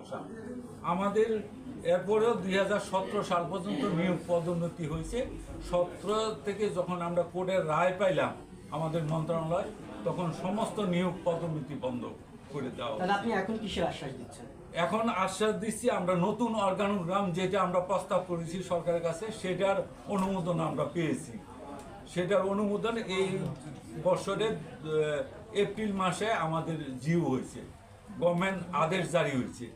বসা আমাদের এরপরেও দুই হাজার সতেরো সাল পর্যন্ত নিয়োগ পদোন্নতি হয়েছে। সতেরো থেকে যখন আমরা কোর্টের রায় পাইলাম আমাদের মন্ত্রণালয় তখন সমস্ত নিয়োগ পদোন্নতি বন্ধ করে দেওয়া আপনি এখন কিসের আশ্বাস দিচ্ছেন? এখন আশ্বাস দিচ্ছি আমরা নতুন অর্গানোগ্রাম যেটা আমরা প্রস্তাব করেছি সরকারের কাছে সেটার অনুমোদন আমরা পেয়েছি। সেটার অনুমোদন এই বছরের এপ্রিল মাসে আমাদের জিও হয়েছে। গভর্নমেন্ট আদেশ জারি হয়েছে।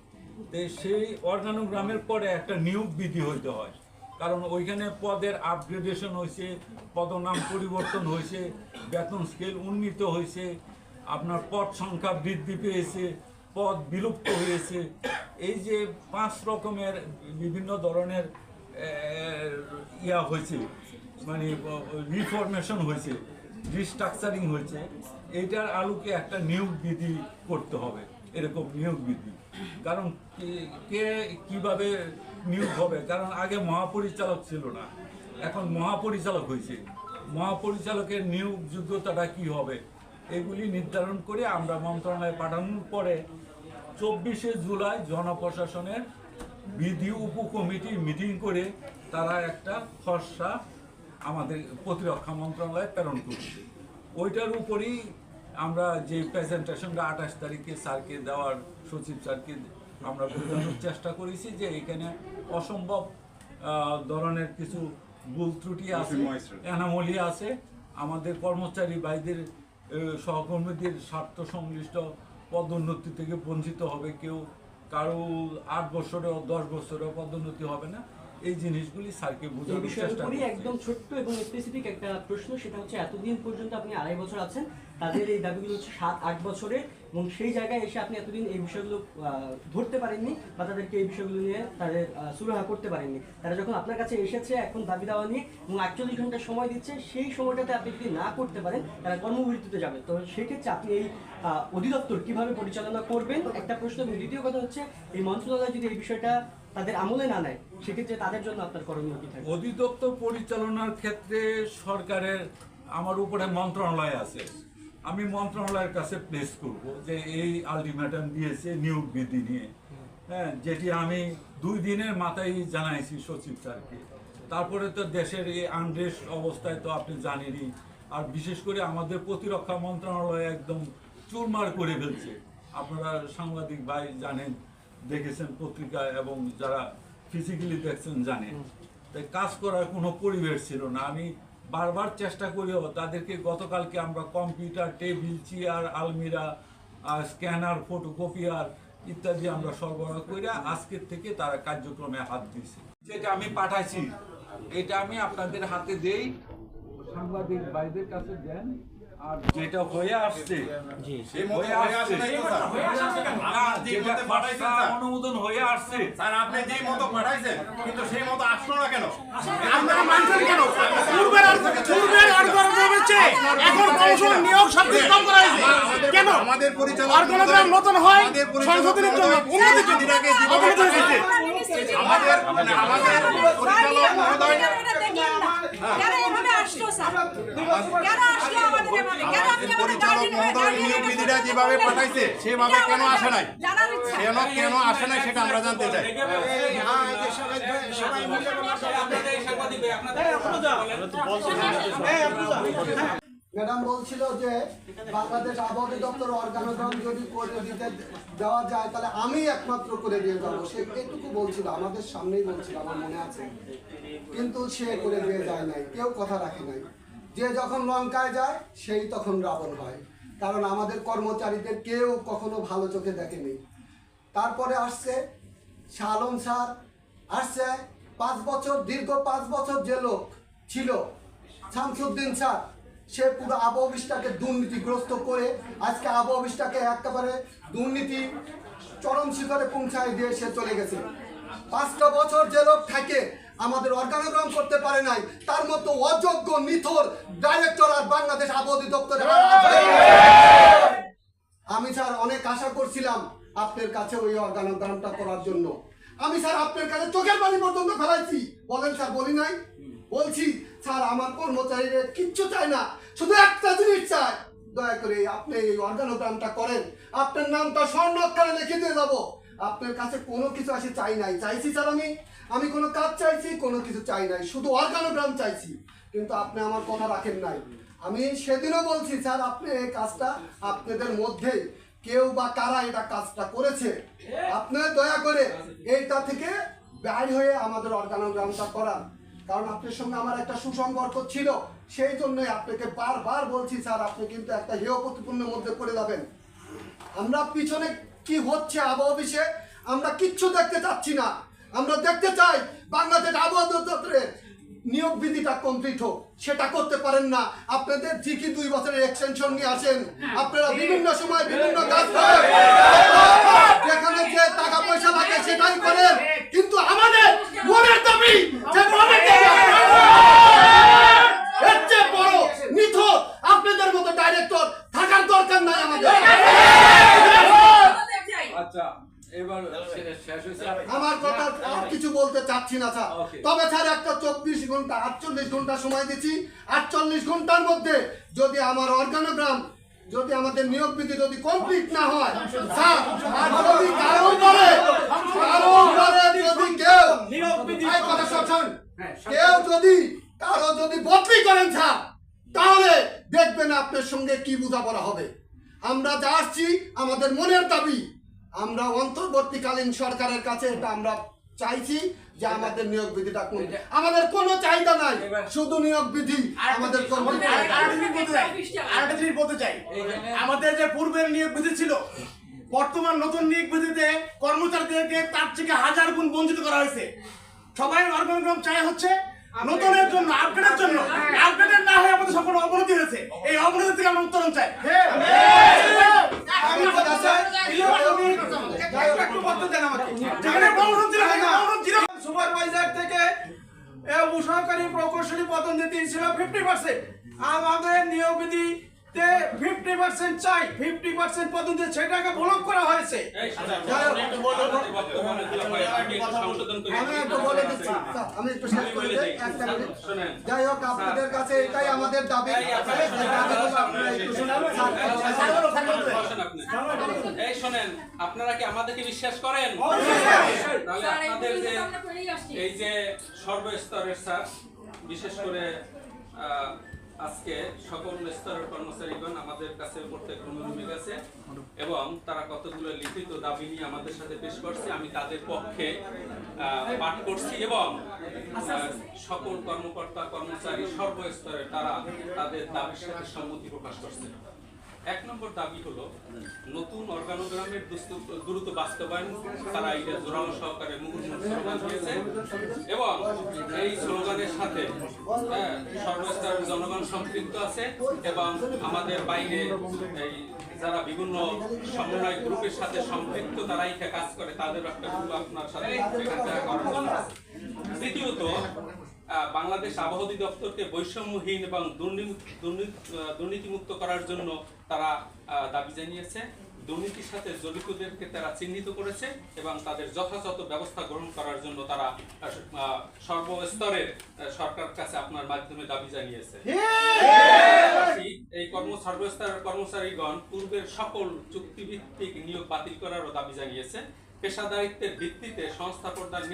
তো সেই অর্গানোগ্রামের পরে একটা নিয়োগ বিধি হইতে হয়। কারণ ওইখানে পদের আপগ্রেডেশন হয়েছে পদনাম পরিবর্তন হয়েছে বেতন স্কেল উন্নীত হয়েছে আপনার পদ সংখ্যা বৃদ্ধি পেয়েছে, পদ বিলুপ্ত হয়েছে। এই যে পাঁচ রকমের বিভিন্ন ধরনের ইয়া হয়েছে মানে রিফরমেশন হয়েছে রিস্ট্রাকচারিং হয়েছে এইটার আলোকে একটা নিয়োগ বিধি করতে হবে, এরকম নিয়োগ বিধি। কারণ কে- কীভাবে নিয়োগ হবে? কারণ আগে মহাপরিচালক ছিল না। এখন মহাপরিচালক হয়েছে। মহাপরিচালকের নিয়োগ যোগ্যতাটা কি হবে? এগুলি নির্ধারণ করে আমরা মন্ত্রণালয়ে পাঠানোর পরে চব্বিশে জুলাই জনপ্রশাসনের বিধি উপকমিটি মিটিং করে তারা একটা খসড়া আমাদের প্রতিরক্ষা মন্ত্রণালয়ে প্রেরণ করছে। ওইটার উপরেই আমরা যে প্রেজেন্টেশনটা আঠাশ তারিখে স্যারকে দেওয়ার সচিব স্যারকে আমরা বোঝানোর চেষ্টা করেছি যে এখানে অসম্ভব ধরনের কিছু ভুল ত্রুটি আছে অ্যানামলি আছে। আমাদের কর্মচারী ভাইদের সহকর্মীদের স্বার্থ সংশ্লিষ্ট পদোন্নতি থেকে বঞ্চিত হবে কেউ। কারও আট বছরেও দশ বছরেও পদোন্নতি হবে না। এই জিনিসগুলি স্যারকে বোঝানোর চেষ্টা করছি। একদম ছোট্ট এবং স্পেসিফিক একটা প্রশ্ন সেটা হচ্ছে এতদিন পর্যন্ত আপনি আড়াই বছর আছেন তাদের এই দাবিগুলো হচ্ছে সাত আট বছরে এবং সেই জায়গায় এসে আপনি এতদিন এই বিষয়গুলো ধরতে পারেননি বা তাদেরকে এই বিষয়গুলো নিয়ে তাদের সুরাহা করতে পারেননি। তারা যখন আপনার কাছে এসেছে, এখন দাবি দাওয়া নিয়ে এবং আটচল্লিশ ঘণ্টা সময় দিচ্ছে, সেই সময়টাতে আপনি যদি না করতে পারেন, তারা কর্মবিরতিতে যাবে। তো সেক্ষেত্রে আপনি এই অধিদপ্তর কীভাবে পরিচালনা করবেন? একটা প্রশ্ন এবং দ্বিতীয় কথা হচ্ছে, এই মন্ত্রণালয় যদি এই বিষয়টা তাদের আমলে না নেয়, সেক্ষেত্রে তাদের জন্য আপনার করণীয় কি থাকবে? অধিদপ্তর পরিচালনার ক্ষেত্রে সরকারের, আমার উপরে মন্ত্রণালয় আছে। আমি মন্ত্রণালয়ের কাছে প্লেস করব যে এই আলটিমেটাম দিয়েছে নিয়োগ বিধি নিয়ে। হ্যাঁ যেটি আমি দুই দিনের মাথায় জানাইছি সচিব স্যারকে। তারপরে তো দেশের এই আনরেস্ট অবস্থায় তো আপনি জানেনই। আর বিশেষ করে আমাদের প্রতিরক্ষা মন্ত্রণালয় একদম চুরমার করে ফেলছে। আপনারা সাংবাদিক ভাই জানেন দেখেছেন পত্রিকা এবং যারা ফিজিক্যালি দেখছেন জানেন। তাই কাজ করার কোনো পরিবেশ ছিল না। আমি বারবার চেষ্টা করেও তাদেরকে গতকালকে আমরা কম্পিউটার, টেবিল, চেয়ার, আলমিরা স্ক্যানার, ফটোকপিয়ার ইত্যাদি আমরা সরবরাহ করে আজকের থেকে তারা কার্যক্রমে হাত দিয়েছে। যেটা আমি পাঠাইছি, এটা আমি আপনাদের হাতে দেই। সাংবাদিক ভাইদের কাছে দেন। আর যেটা হয়ে আসছে হয়ে। অনুমোদন হয়ে আসছে। স্যার, আপনি যেই মতো পাঠাইছেন, কিন্তু সেই মতো আসলো না কেন? আপনারা মানছেন কেন? পূর্বের পূর্বের অর্গানোগ্রাম হচ্ছে এখন কমিশন নিয়োগ সবকিছু কম করা হয়েছে। কেন? আমাদের পরিচালক অর্গানোগ্রাম নতুন হয় আমাদের পরিচালক জন্য মহোদয় আমাদের আমাদের পরিচালক মহোদয় নিয়োগ বিধিটা যেভাবে পাঠাইছে সেভাবে কেন আসে নাই? কেন কেন আসে নাই সেটা আমরা জানতে চাই। ম্যাডাম বলছিল যে বাংলাদেশ আবহাওয়া দপ্তর অর্গানোগ্রাম যদি করে দিতে দেওয়া যায়, তাহলে আমি একমাত্র করে দিয়ে যাব। সে এটুকু বলছিল, আমাদের সামনেই বলছিল, আমার মনে আছে। কিন্তু সে করে দিয়ে যায় নাই, কেউ কথা রাখে নাই। যে যখন লঙ্কায় যায়, সেই তখন রাবণ হয়। কারণ আমাদের কর্মচারীদের কেউ কখনো ভালো চোখে দেখেনি। তারপরে আসছে শাহ আলম স্যার, আসছে পাঁচ বছর, দীর্ঘ পাঁচ বছর যে লোক ছিল, শামসুদ্দিন স্যার। সে পুরো আবু দুর্নীতিগ্রস্ত করে আজকে আবু একেবারে দুর্নীতি চরম শিখরে পৌঁছায় দিয়ে সে চলে গেছে। পাঁচটা বছর যে লোক থাকে, আমাদের অর্গানোগ্রাম করতে পারে নাই, তার মতো অযোগ্য, নিথর ডাইরেক্টর আর বাংলাদেশ আবহাওয়া দপ্তরে আমি স্যার অনেক আশা করছিলাম আপনার কাছে ওই অর্গানোগ্রামটা করার জন্য। আমি স্যার আপনার কাছে চোখের পানি পর্যন্ত ফেলাইছি। বলেন স্যার, বলি নাই। বলছি, স্যার, আমার কর্মচারীরা কিচ্ছু চায় না, শুধু একটা জিনিস চায়। দয়া করে আপনি এই অর্গানোগ্রামটা করেন। আপনার নামটা স্বর্ণ লিখে দিয়ে যাব। আপনার কাছে কোনো কিছু আসে চাই নাই। চাইছি, স্যার, আমি। আমি কোনো কাজ চাইছি, কোনো কিছু চাই নাই। শুধু অর্গানোগ্রাম চাইছি। কিন্তু আপনি আমার কথা রাখেন নাই। আমি সেদিনও বলছি, স্যার, আপনি এই কাজটা আপনাদের মধ্যে কেউ বা কারা এটা কাজটা করেছে? আপনি দয়া করে এইটা থেকে বাইর হয়ে আমাদের অর্গানোগ্রামটা করান। কারণ আপনার সঙ্গে আমার একটা সুসম্পর্ক ছিল, সেই জন্যই আপনাকে বারবার বলছি, স্যার, আপনি কিন্তু একটা হেয় প্রতিপূর্ণের মধ্যে পড়ে যাবেন। আমরা পিছনে কি হচ্ছে আবহাওয়া অফিসে, আমরা কিচ্ছু দেখতে চাচ্ছি না। আমরা দেখতে চাই বাংলাদেশ আবহাওয়া দপ্তরের নিয়োগ বিধিটা কমপ্লিট হোক সেটা করতে পারেন না। আপনাদের ঠিকই দুই বছরের এক্সটেনশন নিয়ে আসেন। আপনারা বিভিন্ন সময় বিভিন্ন কাজ করেন। যেখানে যে টাকা পয়সা লাগে সেটাই করেন। কিন্তু আমাদের মনের দাবি যে এর চেয়ে বড় নিথর আপনাদের মতো ডাইরেক্টর থাকার দরকার নাই আমাদের। আচ্ছা। আমার কথা আর কিছু বলতে চাচ্ছি না স্যার। তবে স্যার একটা চব্বিশ ঘণ্টা আটচল্লিশ ঘণ্টা সময় দিচ্ছি। আটচল্লিশ ঘণ্টার মধ্যে যদি আমার অর্গানোগ্রাম যদি আমাদের নিয়োগ বিধি যদি কমপ্লিট না হয় স্যার আর যদি কারও করে কারও করে যদি কেউ কথা শুনছেন কেউ যদি কারও যদি বদলি করেন স্যার তাহলে দেখবেন আপনার সঙ্গে কি বোঝাপড়া হবে। আমরা যা আসছি আমাদের মনের দাবি আমরা অন্তর্বর্তীকালীন সরকারের কাছে এটা আমরা চাইছি যে আমাদের নিয়োগ বিধিটা কোন আমাদের কোনো চাহিদা নাই। শুধু নিয়োগ বিধি আমাদের আরেকটা জিনিস বলতে চাই। আমাদের যে পূর্বের নিয়োগ বিধি ছিল বর্তমান নতুন নিয়োগ বিধিতে কর্মচারীদেরকে তার থেকে হাজার গুণ বঞ্চিত করা হয়েছে। সবাই অর্গানোগ্রাম চাই হচ্ছে নতুনের জন্য আপডেটের জন্য। আপডেটের না হয়ে আমাদের সকল অবনতি হয়েছে। এই অবনতি থেকে আমরা উত্তরণ চাই। সুপারভাইজার থেকে সহকারী প্রকৌশলী পদোন্নতি ছিল ফিফটি পার্সেন্ট আমাদের নিয়োগ বিধিতে ফিফটি পার্সেন্ট চাই ফিফটি পার্সেন্ট পদোন্নতি সেটাকে ব্লক করা হয়েছে। আমি একটু শেষ করে দিই, একটা মিনিট। যাই হোক আপনাদের কাছে এটাই আমাদের দাবি। এই দাবিগুলো আপনারা একটু শুনুন। স্যার, এই শোনেন আপনারা কি আমাদেরকে বিশ্বাস করেন? তাহলে আপনাদের যে এই যে সর্বস্তরের স্যার বিশেষ করে আহ, আজকে সকল স্তরের কর্মচারীগণ আমাদের কাছে প্রত্যেক রুমে গেছে এবং তারা কতগুলো লিখিত দাবি নিয়ে আমাদের সাথে পেশ করছে আমি তাদের পক্ষে পাঠ করছি এবং সকল কর্মকর্তা কর্মচারী সর্বস্তরে তারা তাদের দাবির সাথে সম্মতি প্রকাশ করছে। এক নম্বর দাবি হলো নতুন অর্গানোগ্রামের দ্রুত বাস্তবায়ন তারা এটা জোরালো সহকারে স্লোগান দিয়েছে এবং এই স্লোগানের সাথে হ্যাঁ, সর্বস্তরের জনগণ সম্পৃক্ত আছে এবং আমাদের বাইরে এই যারা বিভিন্ন সমন্বয় গ্রুপের সাথে সম্পৃক্ত তারা এটা কাজ করে তাদের একটা গ্রুপ আপনার সাথে। দ্বিতীয়ত বাংলাদেশ আবহাওয়া অধিদপ্তরকে বৈষম্যহীন এবং দুর্নীতিমুক্ত করার জন্য তারা দাবি জানিয়েছে। দুর্নীতির সাথে জড়িতদেরকে তারা চিহ্নিত করেছে এবং তাদের যথাযথ ব্যবস্থা গ্রহণ করার জন্য তারা সর্বস্তরের সরকার কাছে আপনার মাধ্যমে দাবি জানিয়েছে। এই কর্ম সর্বস্তরের কর্মচারীগণ পূর্বের সকল চুক্তিভিত্তিক নিয়োগ বাতিল করারও দাবি জানিয়েছে। পেশাদারিত্বের ভিত্তিতে সংস্থা প্রদান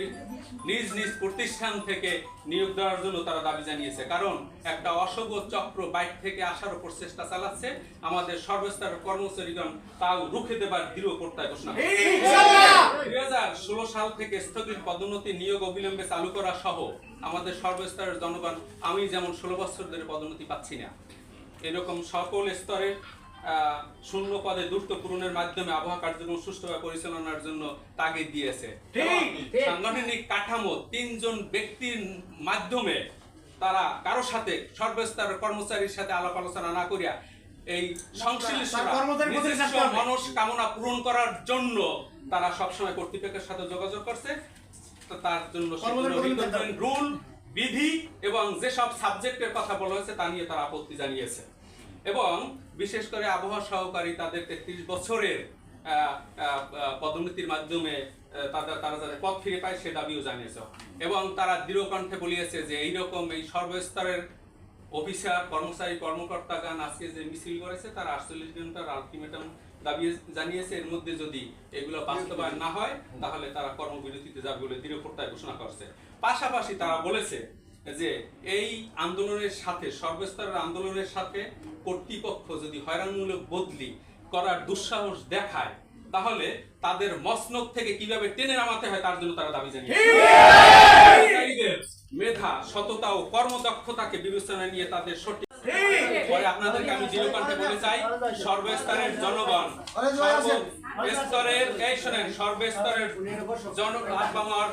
নিজ নিজ প্রতিষ্ঠান থেকে নিয়োগ দেওয়ার জন্য তারা দাবি জানিয়েছে। কারণ একটা অশুভ চক্র বাইর থেকে আসার উপর চেষ্টা চালাচ্ছে। আমাদের সর্বস্তরের কর্মচারীগণ তাও রুখে দেবার দৃঢ় প্রত্যয় ঘোষণা দুই হাজার ষোলো সাল থেকে স্থগিত পদোন্নতি নিয়োগ অবিলম্বে চালু করা সহ আমাদের সর্বস্তরের জনগণ আমি যেমন ষোলো বছর ধরে পদোন্নতি পাচ্ছি না এরকম সকল স্তরের শূন্য পদে দ্রুত পূরণের মাধ্যমে আবহাওয়া কার্যক্রম সুষ্ঠুভাবে পরিচালনার জন্য তাগিদ দিয়েছে সাংগঠনিক কাঠামো তিনজন ব্যক্তির মাধ্যমে তারা কারও সাথে সর্বস্তরের কর্মচারীর সাথে আলাপ আলোচনা না করিয়া এই। মানুষ কামনা পূরণ করার জন্য তারা সবসময় কর্তৃপক্ষের সাথে যোগাযোগ করছে তার জন্য। রুল বিধি এবং যেসব সাবজেক্টের কথা বলা হয়েছে তা নিয়ে তারা আপত্তি জানিয়েছে এবং বিশেষ করে আবহাওয়া সহকারী তাদের তেত্রিশ বছরের পদোন্নতির মাধ্যমে তাদের তারা যাতে পদ ফিরে পায় সে দাবিও জানিয়েছে। এবং তারা দৃঢ় কণ্ঠে বলিয়েছে যে এইরকম এই সর্বস্তরের অফিসার, কর্মচারী কর্মকর্তাগান আজকে যে মিছিল করেছে, তারা আটচল্লিশ ঘণ্টার আলটিমেটাম দাবি জানিয়েছে। এর মধ্যে যদি এগুলো বাস্তবায়ন না হয়, তাহলে তারা কর্মবিরতিতে যাবে বলে দৃঢ় ঘোষণা করছে। পাশাপাশি তারা বলেছে যে এই আন্দোলনের সাথে সর্বস্তরের আন্দোলনের সাথে কর্তৃপক্ষ যদি হয়রানমূলক বদলি করার দুঃসাহস দেখায় তাহলে তাদের মসনক থেকে কীভাবে টেনে নামাতে হয় তার জন্য তারা দাবি জানিয়েছে। মেধা সততা ও কর্মদক্ষতাকে বিবেচনা নিয়ে তাদের সঠিক পরে আপনাদেরকে আমি দৃঢ়কণ্ঠে বলে চাই সর্বস্তরের জনগণ সর্বস্তরের এই শোনেন সর্বস্তরের জন আপামর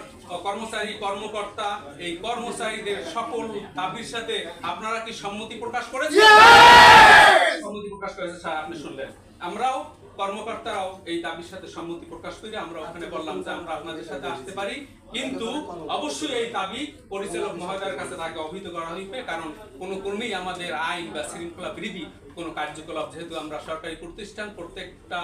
কর্মচারী কর্মকর্তা এই কর্মচারীদের সকল দাবির সাথে আপনারা কি সম্মতি প্রকাশ করেছেন? সম্মতি প্রকাশ করেছে স্যার আপনি শুনলেন। আমরাও কর্মকর্তারাও এই দাবির সাথে সম্মতি প্রকাশ করে আমরা ওখানে বললাম যে আমরা আপনাদের সাথে আসতে পারি। কিন্তু অবশ্যই এই দাবি পরিচালক মহোদয়ের কাছে তাকে অবহিত করা হইবে কারণ কোন কর্মী আমাদের আইন বা শৃঙ্খলা বিধি কোনো কার্যকলাপ যেহেতু আমরা সরকারি প্রতিষ্ঠান প্রত্যেকটা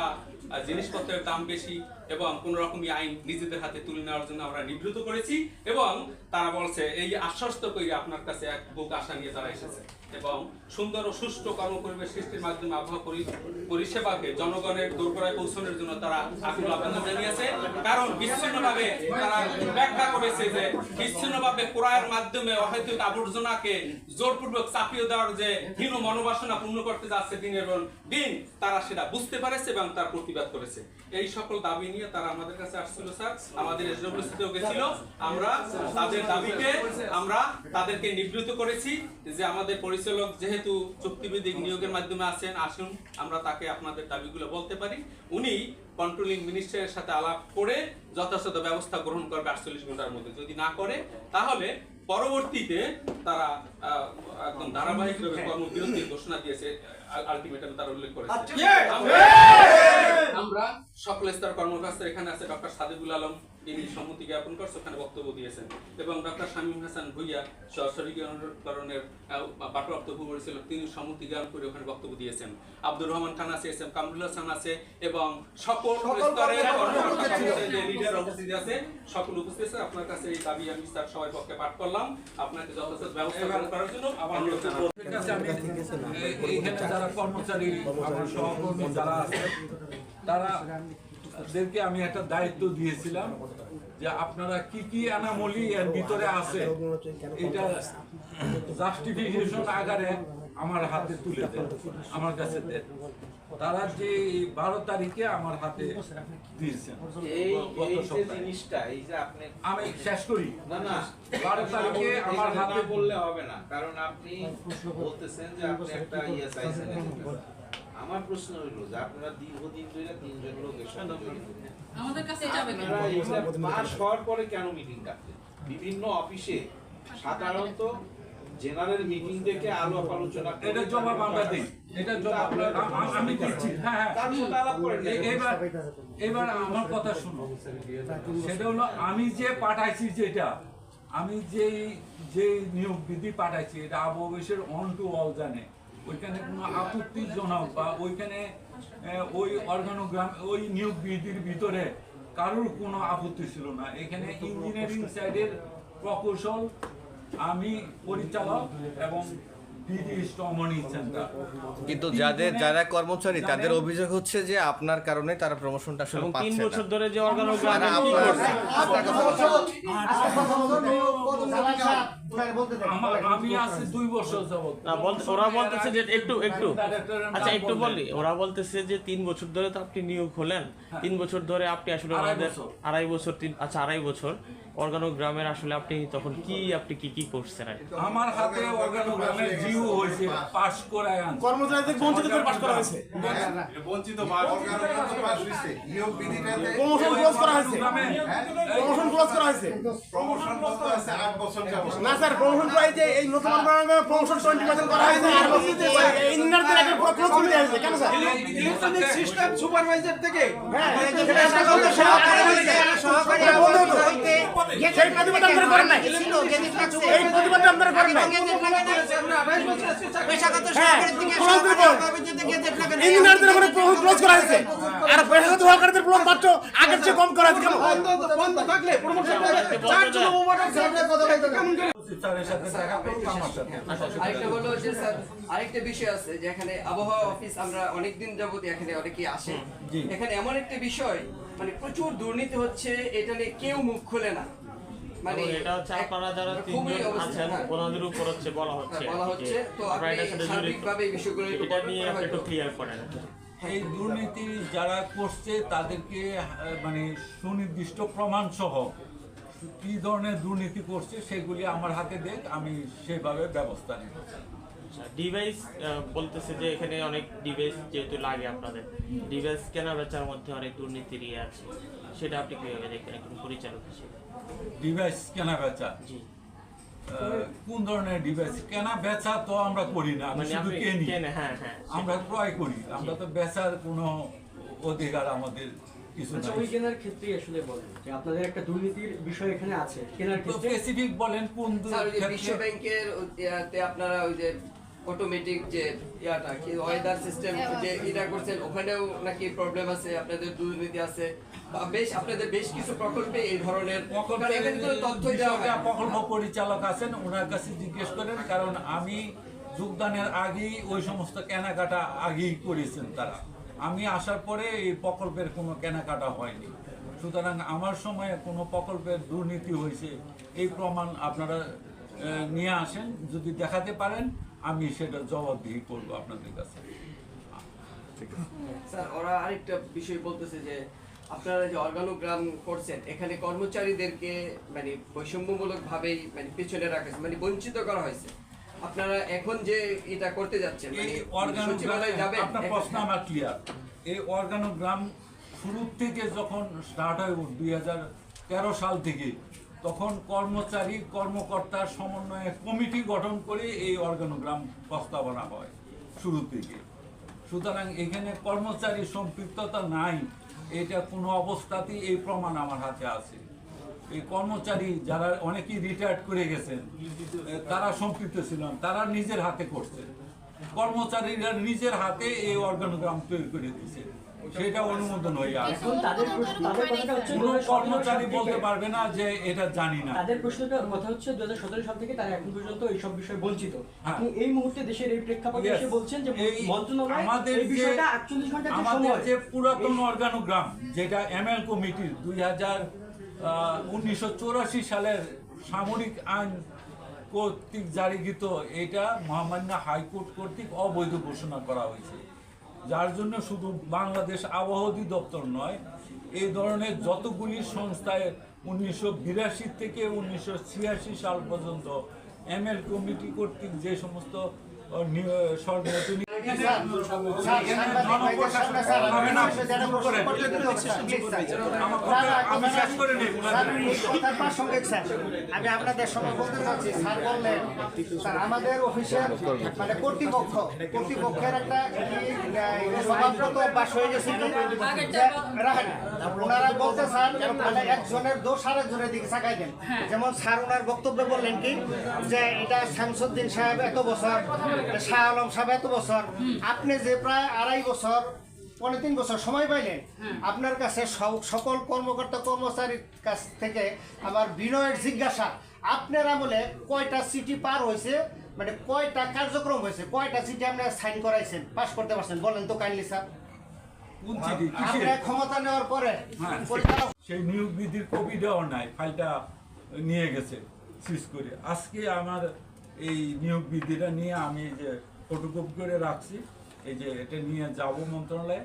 জিনিসপত্রের দাম বেশি এবং কোন রকমই আইন নিজেদের হাতে তুলে নেওয়ার জন্য আমরা নিবৃত করেছি এবং তারা বলছে এই আশ্বস্ত করে আপনার কাছে এক বুক আশা নিয়ে তারা এসেছে। এবং সুন্দর ও সুষ্ঠু কর্মপরিবেশ সৃষ্টির মাধ্যমে আবহাওয়া পরি- পরিষেবাকে জনগণের দোরগোড়ায় পৌঁছানোর জন্য তারা আকুল আবেদন জানিয়েছে। কারণ বিচ্ছিন্নভাবে তারা ব্যাখ্যা করেছে যে বিচ্ছিন্নভাবে ক্রয়ের মাধ্যমে অহেতুক আবর্জনাকে জোরপূর্বক চাপিয়ে দেওয়ার যে হীন মনোবাসনা পূর্ণ করতে যাচ্ছে দিনের দিন, তারা সেটা বুঝতে পারেছে এবং তার প্রতিবাদ করেছে। এই সকল দাবি নিয়ে তারা আমাদের কাছে আসছিল, স্যার। আমাদের এসডব্লিউসিতেও গেছিল। আমরা তাদের দাবিকে, আমরা তাদেরকে নিবৃত করেছি যে আমাদের পরিচালক যেহেতু চুক্তিবিধিক নিয়োগের মাধ্যমে আছেন আসুন আমরা তাকে আপনাদের দাবিগুলো বলতে পারি। উনি কন্ট্রোলিং মিনিস্টারের সাথে আলাপ করে যথাযথ ব্যবস্থা গ্রহণ করবে আটচল্লিশ ঘণ্টার মধ্যে। যদি না করে তাহলে পরবর্তীতে তারা একদম ধারাবাহিকভাবে কর্মবিরতি ঘোষণা দিয়েছে আলটিমেটাম তারা উল্লেখ করেছে। আমরা- আমরা সকল স্তর কর্মকর্তা এখানে আছে ডক্টর সাদিবুল আলম তিনি সম্মতি জ্ঞাপন করছে ওখানে বক্তব্য দিয়েছেন। এবং ডক্টর শামীম হাসান ভুইয়া সরকারীকরণের বাটপ্রাপ্ত উপপরিচালক তিনি সম্মতি জ্ঞাপন করে ওখানে বক্তব্য দিয়েছেন। আব্দুর রহমান খান আছে এস এম কামরুল হাসান আছে এবং সকল স্তরের লিডার উপস্থিত আছে। সকল উপস্থিত আছে আপনার কাছে এই দাবি আমি স্যার সবাই পক্ষে পাঠ করলাম। আপনাকে যথাযথ ব্যবস্থা গ্রহণ করার জন্য অনুরোধ জানাব ঠিক আছে, আমি এই- এইখানে যারা কর্মচারী আমার সহকর্মী যারা আছে তারা তাদেরকে আমি একটা দায়িত্ব দিয়েছিলাম যে আপনারা কি কি অ্যানামলি এর ভিতরে আছে এটা জাস্টিফিকেশন আকারে আমার হাতে তুলে দেন আমার কাছে দেন। তারা যে বারো তারিখে আমার হাতে দিয়েছেন। আমি শেষ করি। না না। বারো তারিখে আমার হাতে বললে হবে না কারণ আপনি বলতেছেন যে আপনি একটা ইয়ে চাইছেন। আমার প্রশ্ন হইল যে আপনারা দীর্ঘদিন ধরে তিনজন লোক আমাদের কাছে যাবে পাস হওয়ার পরে কেন মিটিং ডাকতেন বিভিন্ন অফিসে সাধারণত জেনারেল মিটিং ডেকে আলাপ আলোচনা এটা জবাব আমরা দিই এটা জবাব আমি দিচ্ছি। হ্যাঁ হ্যাঁ। এবার এবার আমার কথা শুনো সেটা হলো আমি যে পাঠাইছি যেটা আমি যে যে নিয়োগ বিধি পাঠাইছি এটা আবহাওয়া অন টু অল জানে। ওইখানে কোনো আপত্তিজনক বা ওইখানে ওই অর্গানোগ্রাম ওই নিয়োগ বিধির ভিতরে কারোর কোনো আপত্তি ছিল না এখানে ইঞ্জিনিয়ারিং সাইডের প্রকৌশল আমি পরিচালক এবং কিন্তু যাদের যারা কর্মচারী তাদের অভিযোগ হচ্ছে যে আপনার কারণে তারা প্রমোশনটা আসলে পাচ্ছে তিন বছর ধরে যে অর্গানোগ্রাম আপনার কথা আমি আছি দুই বছর যাবত না ওরা বলতেছে যে একটু একটু। আচ্ছা একটু বলি ওরা বলতেছে যে তিন বছর ধরে তো আপনি নিয়োগ হলেন। তিন বছর ধরে আপনি আসলে আড়াই আমাদের বছর। আড়াই বছর তিন আচ্ছা আড়াই বছর। অর্গানোগ্রামের আসলে আপনি তখন কি আপনি কি কি করছেন আর আমার হাতে অর্গানোগ্রামের জিও হয়েছে পাস করায় কর্মচারীদের বঞ্চিত করে পাশ করা হয়েছে। বঞ্চিত বা অর্গানোগ্রাম তো পাস হইছে নিয়োগ বিধিটাতে প্রমোশন ক্লোজ করা হয়েছে। প্রমোশন ক্লোজ করা হয়েছে। প্রমোশন না স্যার প্রমোশন করা এই নতুন প্রমোশন টোয়েন্টি পার্সেন্ট করা হয়েছে আর ইঞ্জিনিয়ারদের একটা পুরো ক্লোজ হয়েছে কেন স্যার? ইলেকট্রনিক সিস্টেম সুপারভাইজার থেকে হ্যাঁ সেই প্রতিবাদ আপনারা করেন নাই। এই প্রতিবাদ আপনারা করেন নাই। হ্যাঁ ক্লোজ দিব ইঞ্জিনিয়ারদের উপরে প্রমোশন ক্লোজ করা হয়েছে। আর পেশাগত সহকারীদের প্রমোশন মাত্র আগের চেয়ে কম করা হয়েছে কেন বন্ধ বন্ধ থাকলে প্রমোশন চার জন উপরে স্যারের কথা বলতে কেমন? করে স্যারের সাথে দেখা করুন আমার সাথে আরেকটা হলো যে স্যার আরেকটা বিষয় আছে যে এখানে আবহাওয়া অফিস আমরা অনেকদিন যাবত এখানে অনেকেই আসে। এখানে এমন একটা বিষয় মানে প্রচুর দুর্নীতি হচ্ছে এটা নিয়ে কেউ মুখ খোলে না। মানে এটা হচ্ছে আপনারা যারা তিনজন আছেন হ্যাঁ। ওনাদের উপর হচ্ছে বলা হচ্ছে বলা হচ্ছে, তো আপনি সার্বিকভাবে এই বিষয়গুলো একটু ক্লিয়ার করেন। এই দুর্নীতি যারা করছে তাদেরকে মানে সুনির্দিষ্ট প্রমাণ সহ কি ধরনের দুর্নীতি করছে সেগুলি আমার হাতে দেখ আমি সেভাবে ব্যবস্থা নেব। ডিভাইস বলতেছে যে এখানে অনেক ডিভাইস যেহেতু লাগে আপনাদের ডিভাইস কেনা বেচার মধ্যে অনেক দুর্নীতির ইয়ে আছে সেটা আপনি কীভাবে দেখবেন? একজন পরিচালক হিসেবে। ডিভাইস কেনা বেচা জি। কোন ধরনের ডিভাইস কেনা বেচা তো আমরা করি না আমি মানে শুধু কেনি। হ্যাঁ হ্যাঁ আমরা ক্রয় করি আমরা তো বেচার কোনো অধিকার আমাদের কিছু আচ্ছা নাই। ওই কেনার ক্ষেত্রে আসলে বলেন যে আপনাদের একটা দুর্নীতির বিষয় এখানে আছে। কেনার ক্ষেত্রে? স্পেসিফিক বলেন কোন বিশ্ব ব্যাংকের আপনারা ওই যে অটোমেটিক যে ইয়াটা কি ওয়েদার সিস্টেম যে এটা করছেন ওখানেও নাকি প্রবলেম আছে আপনাদের দুর্নীতি আছে। বা বেশ আপনাদের বেশ কিছু প্রকল্পে এই ধরনের তথ্য বিষয়টা প্রকল্প পরিচালক আছেন ওনার কাছে জিজ্ঞেস করেন কারণ আমি যোগদানের আগেই ওই সমস্ত কেনাকাটা আগেই করেছেন তারা। আমি আসার পরে এই প্রকল্পের কোনো কেনাকাটা হয়নি। সুতরাং আমার সময়ে কোনো প্রকল্পের দুর্নীতি হয়েছে এই প্রমাণ আপনারা নিয়ে আসেন যদি দেখাতে পারেন। আমি সেটা জবাবদিহি করব আপনাদের কাছে। স্যার ওরা আরেকটা বিষয় বলতেছে যে আপনারা যে অর্গানোগ্রাম করছেন এখানে কর্মচারীদেরকে মানে বৈষম্যমূলক ভাবেই মানে পিছনে রাখা মানে বঞ্চিত করা হয়েছে। আপনারা এখন যে এটা করতে যাচ্ছেন এই মানে অর্গানোগ্রাম আপনার প্রশ্ন আমার ক্লিয়ার এই অর্গানোগ্রাম শুরু থেকে যখন স্টার্ট হয় দুই হাজার তেরো সাল থেকে তখন কর্মচারী কর্মকর্তার সমন্বয়ে কমিটি গঠন করে এই অর্গানোগ্রাম প্রস্তাবনা হয় শুরু থেকে। সুতরাং এখানে কর্মচারী সম্পৃক্ততা নাই, এটা কোনো অবস্থাতেই এই প্রমাণ আমার হাতে আছে। এই কর্মচারী যারা অনেকেই রিটায়ার্ড করে গেছেন, তারা সম্পৃক্ত ছিলেন তারা নিজের হাতে করছেন কর্মচারীরা নিজের হাতে এই অর্গানোগ্রাম তৈরি করে দিয়েছে। সেটা অনুমোদন হয়ে। আসে তাদের প্রশ্ন কথাটা হচ্ছে কোনো কর্মচারী বলতে পারবে না যে এটা জানি না। তাদের প্রশ্নটা কথা হচ্ছে দু হাজার সতেরো সাল থেকে তারা এখন পর্যন্ত এইসব বিষয়ে বঞ্চিত। হ্যাঁ। আপনি এই মুহূর্তে দেশের এই প্রেক্ষাপটে এসে বলছেন যে মন্ত্রণালয় আমাদের যে- আটচল্লিশ যে আমাদের যে পুরাতন অর্গানোগ্রাম যেটা এমএল কমিটির দুই হাজার উনিশশো চৌরাশি সালের সামরিক আইন কর্তৃক জারিকৃত এটা মহামান্য হাইকোর্ট কর্তৃক অবৈধ ঘোষণা করা হয়েছে। যার জন্য শুধু বাংলাদেশ আবহাওয়া অধিদপ্তর নয় এই ধরনের যতগুলি সংস্থায় উনিশশো বিরাশি থেকে উনিশশো ছিয়াশি সাল পর্যন্ত এম কমিটি কর্তৃক যে সমস্ত আহ, আমি আপনাদের সঙ্গে বলতে স্যার বললেন স্যার আমাদের অফিসের মানে কর্তৃপক্ষ কর্তৃপক্ষের একটা হয়ে গেছে। ওনারা বলতে চান মানে একজনের দোষ আরেকজনের দিকে চাকাই দেন যেমন স্যার ওনার বক্তব্যে বললেন কি যে এটা শামসুদ্দিন সাহেব, এত বছর, শাহ আলম সাহেব এত বছর আপনি যে প্রায় আড়াই বছর পনেরো তিন বছর সময় পাইলেন আপনার কাছে সকল কর্মকর্তা কর্মচারীর কাছ থেকে আমার বিনয়ের জিজ্ঞাসা। আপনার আমলে কয়টা সিটি পার হয়েছে? মানে কয়টা কার্যক্রম হয়েছে? কয়টা সিটি আপনি সাইন করাইছেন? পাস করতে পারছেন? বলেন তো কাইন্ডলি স্যার। ক্ষমতা নেওয়ার পরে হ্যাঁ। সেই নিয়োগ বিধির কপি নাই ফাইলটা নিয়ে গেছে সিজ করে। আজকে আমার এই নিয়োগ বিধিটা নিয়ে আমি যে ফটোকপি করে রাখছি। এই যে এটা নিয়ে যাব মন্ত্রণালয়ে।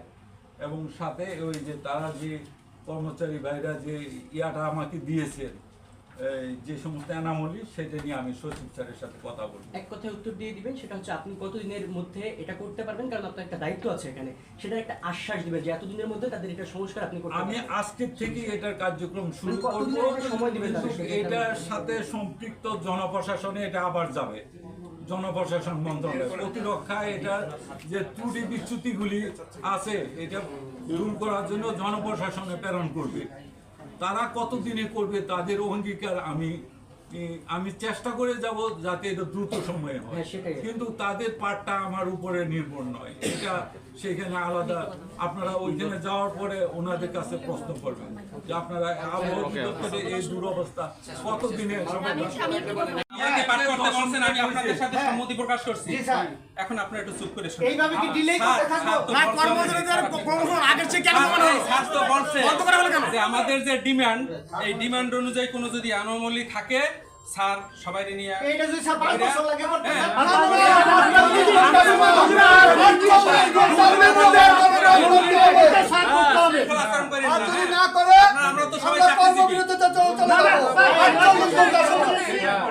এবং সাথে ওই যে তারা যে কর্মচারী ভাইরা যে ইয়াটা আমাকে দিয়েছে এই যে সমস্ত এনামলি সেটা নিয়ে আমি সচিব স্যারের সাথে কথা বলব। এক কথায় উত্তর দিয়ে দিবেন সেটা হচ্ছে আপনি কতদিনের মধ্যে এটা করতে পারবেন কারণ আপনার একটা দায়িত্ব আছে এখানে। সেটা একটা আশ্বাস দিবেন যে এতদিনের মধ্যে তাদের এটা সংস্কার আপনি করতে আমি আজকে থেকে এটার কার্যক্রম শুরু মানে করব সময় দিবেন এটার সাথে সম্পৃক্ত জনপ্রশাসনে এটা আবার যাবে। জনপ্রশাসন মন্ত্রণালয়। প্রতিরক্ষা এটা যে ত্রুটি বিচ্যুতিগুলি আছে এটা দূর করার জন্য জনপ্রশাসনে প্রেরণ করবে। তারা কতদিনে করবে তাদের অঙ্গীকার আমি আমি চেষ্টা করে যাব যাতে এটা দ্রুত সময়ে হয়। হ্যাঁ, কিন্তু তাদের পার্টটা আমার উপরে নির্ভর নয়। এটা সেখানে আলাদা আপনারা ওইখানে যাওয়ার পরে ওনাদের কাছে প্রশ্ন করবেন যে আপনারা আবহাওয়া এই দুরবস্থা কতদিনের আমাকে পাঠ করতে বলছেন, আমি আপনাদের সাথে সম্মতি প্রকাশ করছি। এখন আপনারা একটু চুপ করে এইভাবে কি delay করতে থাকব? না, কর্মচারীদের promotion আগের চেয়ে কেন কমানো হলো? বলছে বন্ধ করা হলো কেন? যে আমাদের যে ডিমান্ড এই ডিমান্ড অনুযায়ী কোনো যদি আনোমালি থাকে স্যার সবাই নিয়ে যদি স্যার বছর লাগে হ্যাঁ। হ্যাঁ। আমরা তো সবাই চলে যাব।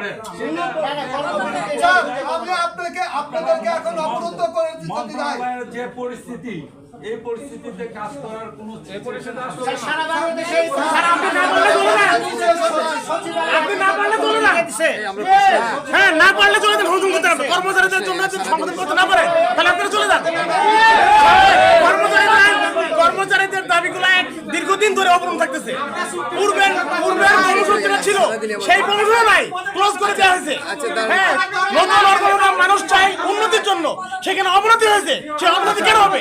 আপনাকে আপনাদেরকে এখন অবরুদ্ধ করে দিতে যে পরিস্থিতি এই পরিস্থিতিতে কাজ করার কোনো পরিস্থিতি আসলে না। সারা বাংলাদেশে আপনি না পারলে চলে না। আপনি না পারলে চলে না। হ্যাঁ, না পারলে চলে যান, হুজুম করতে হবে। কর্মচারীদের জন্য যদি সমাধান করতে না পারে, তাহলে আপনারা চলে যান। কর্মচারীদের কর্মচারীদের দাবিগুলো এক দীর্ঘদিন ধরে অবরণ থাকতেছে পূর্বের পূর্বের যেটা ছিল সেই প্রমোশন নাই ক্লোজ করে দেওয়া হয়েছে হ্যাঁ নতুন মানুষ চাই উন্নতির জন্য সেখানে অবনতি হয়েছে সেই অবনতি কেন হবে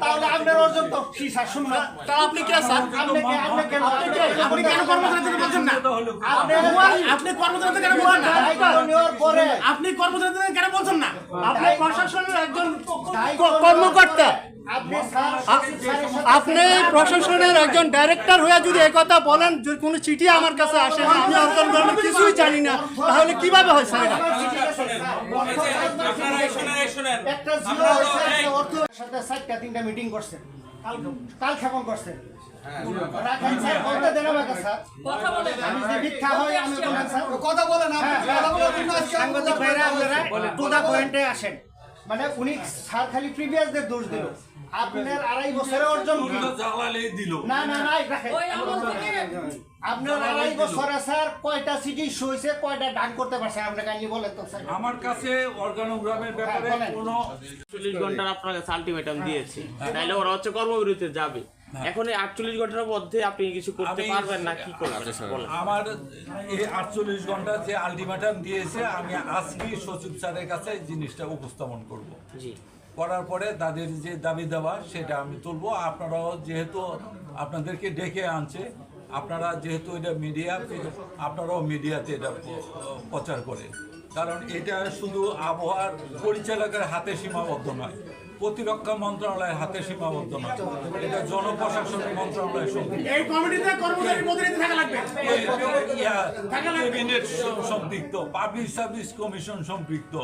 তাহলে আপনার অর্জন তো। কি স্যার শুনুন আপনি কে স্যার? আপনি কে আপনি কেন আপনি কে? আপনি কেন কর্মচারীদের বলছেন না? আপনি আপনি কর্মচারীদের কেন বলছেন না? আপনি কর্মচারীদের কেন বলছেন না? আপনি প্রশাসনের একজন কর্মকর্তা। আপনি প্রশাসনের একজন ডাইরেক্টর হয়ে যদি একথা বলেন যে কোনো চিঠি আমার কাছে আসে না আমি অর্জন কিছুই জানি না তাহলে কীভাবে হয় স্যার? আপনারা শোনেন, একটা জিরো একটা অর্থ সাথে তিনটা মিটিং করছেন। কাল কাল ক্ষেপণ করছেন। কথা বলেন সাংবাদিক ভাইরা আপনারা পয়েন্টে আসেন। মানে উনি স্যার খালি প্রিভিয়াসদের দোষ দিল। আপনার আড়াই বছরে অর্জন? দিল। না না না রাখেন আপনার আড়াই বছরে স্যার কয়টা সিটি হয়েছে কয়টা ডাক করতে পারছে? আপনি কাইন্ডলি বলেন তো স্যার। আমার কাছে অর্গানোগ্রামের ব্যাপারে হ্যাঁ, কোনো চল্লিশ ঘণ্টার আপনার কাছে আলটিমেটাম দিয়েছে। তাহলে ওরা হচ্ছে কর্মবিরতিতে যাবে। এখন এই আটচল্লিশ ঘণ্টার মধ্যে আপনি কিছু করতে আমি- পারবেন না কি করবেন? আমার এই আটচল্লিশ ঘণ্টা যে আলটিমেটাম দিয়েছে আমি আজকেই সচিব স্যারের কাছে জিনিসটা উপস্থাপন করব। জি। করার পরে তাদের যে দাবি দেওয়া সেটা আমি তুলবো। আপনারাও যেহেতু আপনাদেরকে ডেকে আনছে আপনারা যেহেতু এটা মিডিয়া আপনারাও মিডিয়াতে এটা প্রচার করে কারণ এটা শুধু আবহাওয়ার পরিচালকের হাতে সীমাবদ্ধ নয় প্রতিরক্ষা মন্ত্রণালয়ের হাতে সীমাবদ্ধ নয় এটা জনপ্রশাসন মন্ত্রণালয়ের ক্যাবিনেট সম্পৃক্ত পাবলিক সার্ভিস কমিশন সম্পৃক্ত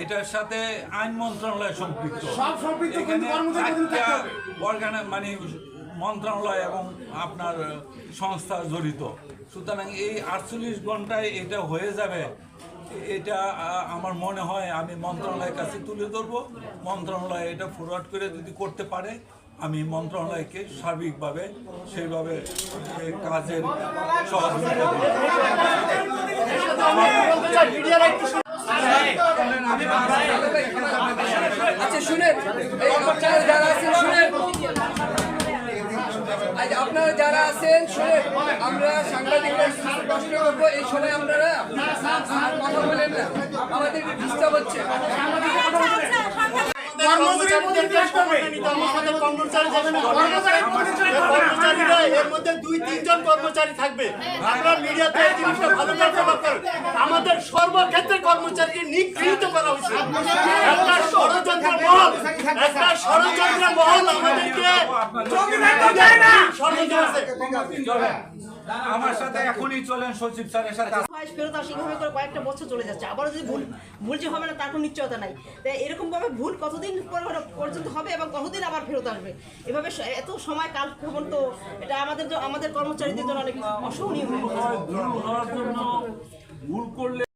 এটার সাথে আইন মন্ত্রণালয় সম্পৃক্ত। মানে মন্ত্রণালয় এবং আপনার সংস্থা জড়িত। সুতরাং এই আটচল্লিশ ঘন্টায় এটা হয়ে যাবে, এটা আমার মনে হয় আমি মন্ত্রণালয়ের কাছে তুলে ধরবো। মন্ত্রণালয় এটা ফরওয়ার্ড করে যদি করতে পারে, আমি মন্ত্রণালয়কে সার্বিকভাবে সেইভাবে কাজের আচ্ছা এই যারা শুনেন। আজ আপনারা যারা আছেন, শুনে আমরা সাংবাদিকরা কষ্ট করব, এই সময় আপনারা কথা বলেন না। আমাদের ডিস্টার্ব হচ্ছে কর্মচারীদের কাজ করবে আমাদের কর্মচারী যাবে না কর্মচারী প্রতিনিধি করবে না। কর্মচারীরা এর মধ্যে দুই তিনজন কর্মচারী থাকবে। আমরা মিডিয়াতে এই জিনিসটা ভালো করতে পারতাম আমাদের সর্বক্ষেত্রে কর্মচারীকে নিগৃহীত করা উচিত। একটা ষড়যন্ত্র মহল একটা ষড়যন্ত্র মহল আমাদেরকে ষড়যন্ত্র আছে। আমার সাথে এখনই চলেন সচিব স্যারের সাথে। বয়স ফেরত আসে এইভাবে করে কয়েকটা বছর চলে যাচ্ছে। আবারও যদি ভুল ভুল যে হবে না তার কোনো নিশ্চয়তা নাই। তাই এরকম ভাবে ভুল কতদিন পর পর্যন্ত হবে এবং কতদিন আবার ফেরত আসবে? এভাবে এত সময় কাল ভ্রমণ তো এটা আমাদের তো আমাদের কর্মচারীদের জন্য অনেক অসহনীয় হয়ে ভুল জন্য ভুল করলে